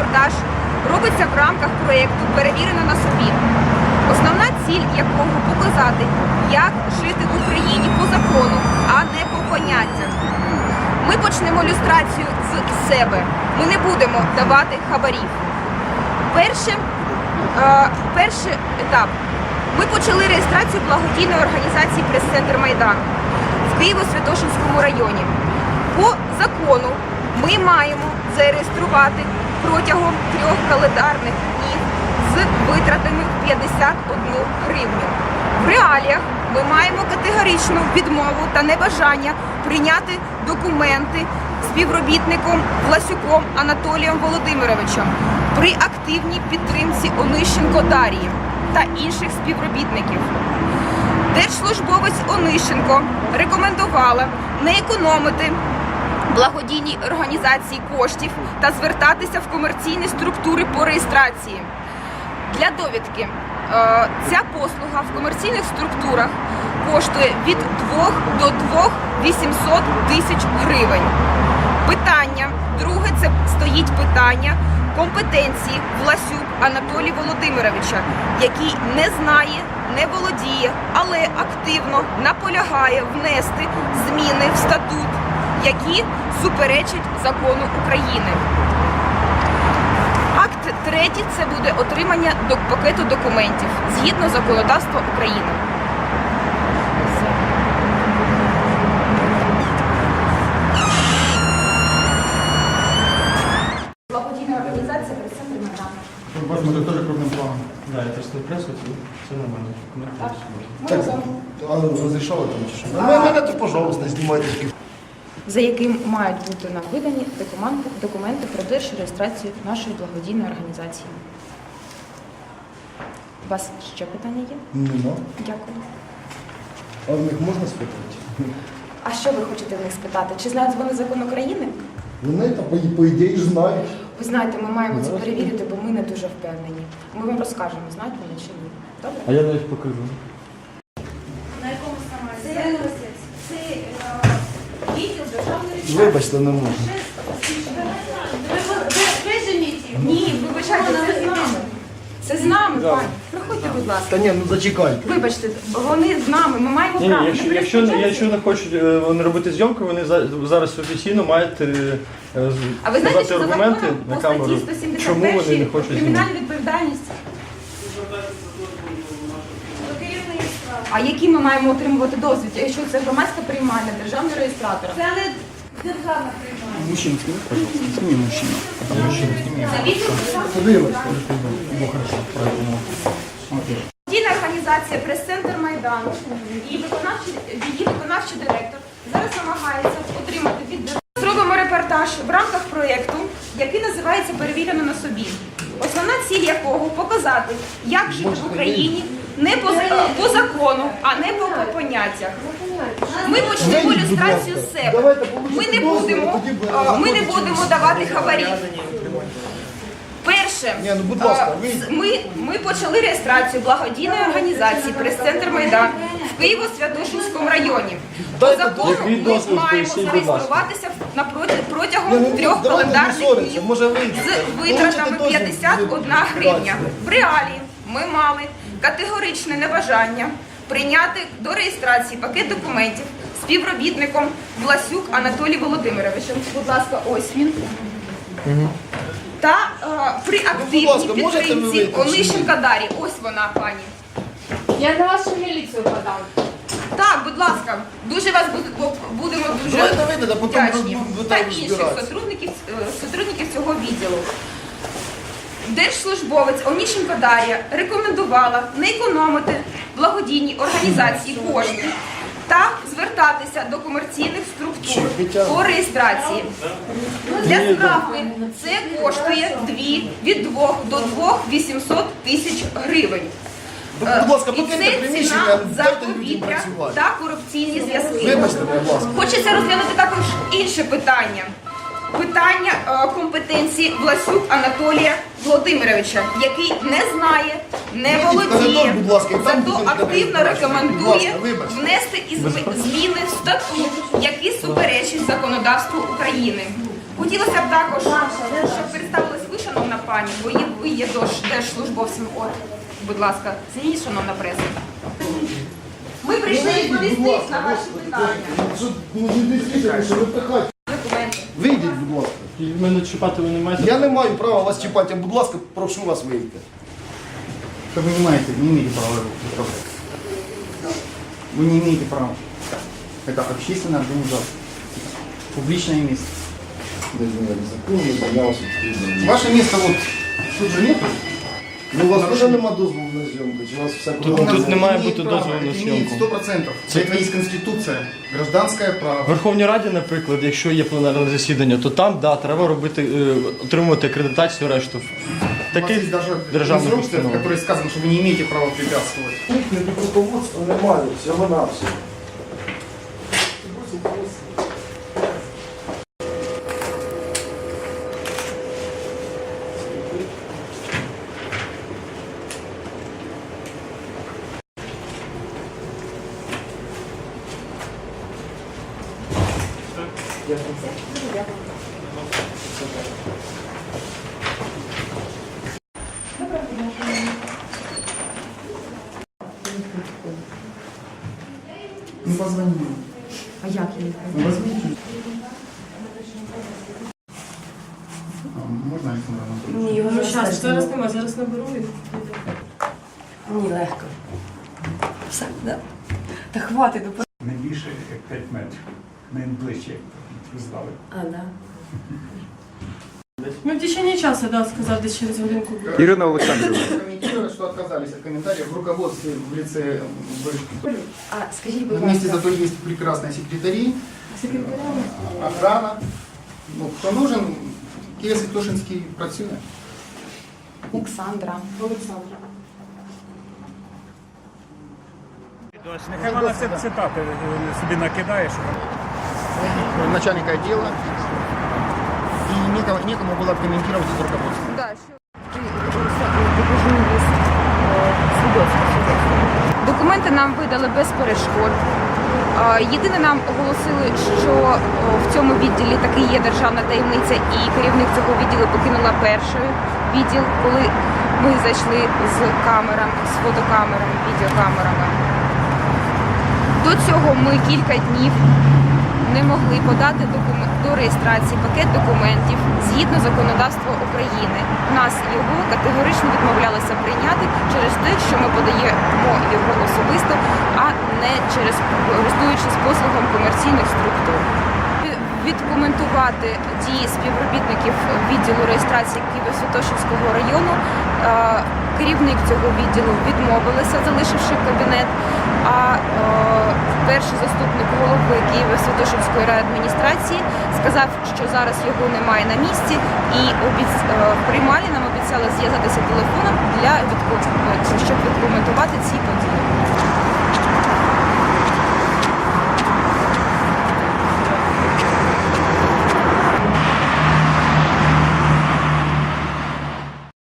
репортаж робиться в рамках проєкту Перевірено на собі. Основна ціль якого показати, як жити в Україні по закону, а не по поняттях. Ми почнемо люстрацію з себе. Ми не будемо давати хабарів. Перше, е, перший етап. Ми почали реєстрацію благодійної організації Прес-центр Майдан в Києво-Святошинському районі. По закону ми маємо зареєструвати протягом трьох календарних днів з витратами 51 гривню. В реаліях ми маємо категоричну відмову та небажання прийняти документи співробітником Власюком Анатолієм Володимировичем при активній підтримці Онищенко Дарії та інших співробітників. Держслужбовець Онищенко рекомендувала не економити благодійній організації коштів та звертатися в комерційні структури по реєстрації. Для довідки, е, ця послуга в комерційних структурах коштує від 2 до 2 800 тисяч гривень. Питання, друге, це стоїть питання компетенції Власюк Анатолія Володимировича, який не знає, не володіє, але активно наполягає внести зміни в статут, які суперечать закону України. Акт третій це буде отримання до пакету документів згідно законодавства України. Благодійна організація. Ну, Бачимо, це теж крупним планом. Да, это что пресс, все нормально. Так. А розрішали там чи що? Ну, мене то, пожалуйста, знімайте. За яким мають бути нам видані документи, про держреєстрацію нашої благодійної організації. У вас ще питання є? Нема. Дякую. А в них можна спитати? А що ви хочете в них спитати? Чи знають вони закон України? Вони та по, по ідеї ж знають. Ви знаєте, ми маємо це перевірити, бо ми не дуже впевнені. Ми вам розкажемо, знають вони чи ні. Добре? А я навіть покажу. На якому саме? Це, це е, відділ державної реєстрації. Вибачте, не можна. Ви, ви, ви. Ні, вибачайте, це з нами. Це з нами, пані. Проходьте, будь ласка. Та ні, ну зачекайте. Вибачте, вони з нами, ми маємо Ні, право. ні, якщо, якщо, перешкоджаємо. якщо не хочуть е, вони робити зйомку, вони за- зараз офіційно мають е, е, з- А ви знаєте, сказати що за аргументи законом на по камеру, статті чому вони не хочуть знімати. кримінальна відповідальність? А які ми маємо отримувати досвід, якщо це громадська приймальня державного реєстратора? Це не державна приймальня. Мужчина, сними, пожалуйста. Сними мужчину. Відділ державної Подивимось. Дійна організація Прес-центр Майдан, її виконавчий, її виконавчий директор зараз намагається отримати від держави. Зробимо репортаж в рамках проєкту, який називається Перевірено на собі. Основна ціль якого показати, як жити в Україні не по, по закону, а не по поняттях. Ми почнемо люстрацію з себе. Ми не будемо, ми не будемо давати хабарів. Перше, Ні, ну, будь ласка, ми, ми почали реєстрацію благодійної організації Прес-центр Майдан в Києво-Святошинському районі. По Дайте закону ми дозвіл, маємо поясніть, будь ласка. зареєструватися на проти- протягом ну, трьох календарних днів з витратами Получите дозвіл, 51 гривня. В реалії ми мали категоричне небажання прийняти до реєстрації пакет документів співробітником Власюк Анатолій Володимировичем. Будь ласка, ось він. Та е, при активній Ну, ласка, можете ви підтримці вийти? Онищенка Дарі. Ось вона, пані. Я на вашу міліцію подам. Так, будь ласка, дуже вас буду- будемо дуже Давайте вийдете, а потім вдячні. та там інших розбиратися. сотрудників, е, сотрудників цього відділу. Держслужбовець Онищенко Дар'я рекомендувала не економити благодійній організації кошти та звертатися до комерційних структур по реєстрації. Для справки це коштує дві, від 2 до 2 800 тисяч гривень. Будь ласка, І це ціна за повітря та корупційні зв'язки. Хочеться розглянути також інше питання. Питання е, компетенції Власюк Анатолія Володимировича, який не знає, не володіє, зато активно рекомендує внести зміни в статут, які суперечать законодавству України. Хотілося б також, щоб представилась ви, шановна пані, бо ви є дож- держслужбовцем. От, будь ласка, змініть, шановна преса. Ми прийшли відповісти на ваші питання. Ну. Документи. Вийдіть, будь ласка. І мене чіпати ви не маєте. Я не маю права вас чіпати, будь ласка, прошу вас вийти. Что вы не имеете, не имеете права его трогать. Вы не имеете права. Это общественная организация. Публичное место. Не знаю, законно, я вас відкрив. Ваше место вот тут же нет. Ну, у вас теж нема дозволу на зйомку, чи у вас все Тут- правильно? тут немає Имеет бути право, дозволу на это съемку. Имеет 100%. Для этого есть конституция, гражданское право. В Верховній Раді, наприклад, якщо є пленарне засідання, то там да, треба робити, е, отримувати акредитацію решту. У вас Таких есть даже державних инструкция, в установ. которой сказано, что вы не имеете права препятствовать. Кухні до руководства немає, всього на Ну, позвони. А як її? Ну, возьмите. А, Можно Александр Анатольевич? Ні, його Ну, вже зараз, зараз нема, зараз наберу і Ні, легко. Все, да. Та хватить, ну, Не більше як 5 метрів, не ближче, як роздали. А, да. Ну, в течение часу, да, сказав, десь через годинку буде. Ирина Александровна. Комментируя, что отказались от комментариев в руководстве в лице Вышки. А скажіть, будь Вместе ласка, зато есть прекрасные секретари, э, охрана. Ну, кто нужен, Киев Святошинский працює. Олександра. Олександр. Нехай вона це цитати е, собі накидає, щоб Начальника отдела. И некому, некому было откомментировать из руководства. Да, Документи нам видали без перешкод. Єдине нам оголосили, що в цьому відділі таки є державна таємниця, і керівник цього відділу покинула перший відділ, коли ми зайшли з камерами, з фотокамерами, відеокамерами. До цього ми кілька днів не могли подати документ до реєстрації пакет документів згідно законодавства України. Нас його категорично відмовлялися прийняти через те, що ми подаємо його особисто, а не через користуючись послугом комерційних структур. Ві- Відкоментувати дії співробітників відділу реєстрації Києво-Святошинського району. е, Керівник цього відділу відмовилася, залишивши кабінет. А е, перший заступник голови Києво-Святошинської райадміністрації сказав, що зараз його немає на місці, і е, приймалі нам обіцяли зв'язатися телефоном для щоб відкоментувати ці події.